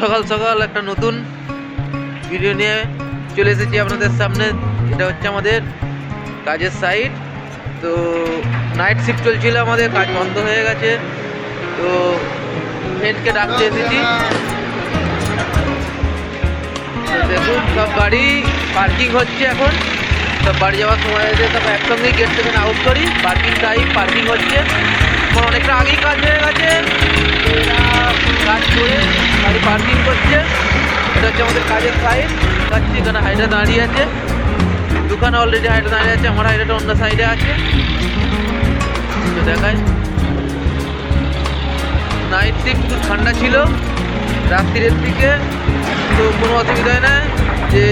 সকাল সকাল একটা নতুন ভিডিও নিয়ে চলে এসেছি আপনাদের সামনে। এটা হচ্ছে আমাদের কাজের সাইট তো নাইট শিফট চলছিল, আমাদের কাজ বন্ধ হয়ে গেছে। তো ফ্রেন্ডকে ডাকতে এসেছি। দেখুন, সব গাড়ি পার্কিং হচ্ছে এখন। সব বাড়ি যাওয়ার সময় এসে সব একসঙ্গে গেট থেকে আউট করি। পার্কিং টাইম পার্কিং হচ্ছে। অনেকটা আগেই কাজ হয়ে গেছে। হচ্ছে আমাদের কাজের সাইড কাজটি এখানে হাইডা দাঁড়িয়ে আছে। দোকানে অলরেডি হাইডা দাঁড়িয়ে আছে, আমার হাইডাটা অন্য সাইডে আছে। দেখায় নাইট শিফট একটু ঠান্ডা ছিল। রাত্রির দিকে তো কোনো অসুবিধা হয় না যে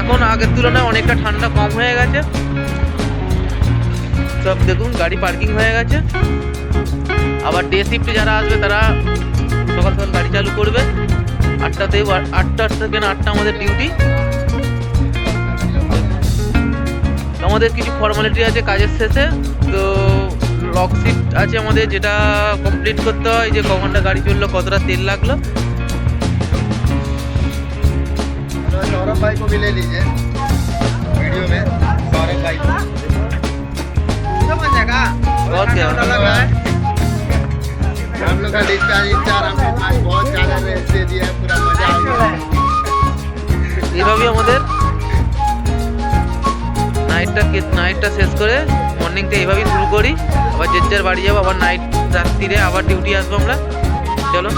এখন আগের তুলনায় অনেকটা ঠান্ডা কম হয়ে গেছে। সব দেখুন, গাড়ি পার্কিং হয়ে গেছে। আবার ডে শিফটে যারা আসবে তারা সকাল সকাল গাড়ি চালু করবে। আটটাতে আটটা থেকে না আটটা আমাদের ডিউটি আমাদের কিছু ফর্মালিটি আছে কাজের শেষে তো লক সিট আছে আমাদের যেটা কমপ্লিট করতে হয় যে ক ঘন্টা গাড়ি চললো কতটা তেল লাগলো तो सौरभ भाई को भी ले लीजिए वीडियो में सौरभ भाई को समझ जाएगा और क्या? लगा है हम लोग का डिस्चार्ज इंचार्ज हमको आज बहुत ज्यादा रेस्ट दे दिया है पूरा मजा आ गया এইভাবেই আমাদের নাইটটা নাইটটা শেষ করে মর্নিংটা এইভাবেই শুরু করি আবার যে যার বাড়ি যাবো আবার নাইট রাত্রিরে আবার ডিউটি আসবো আমরা চলো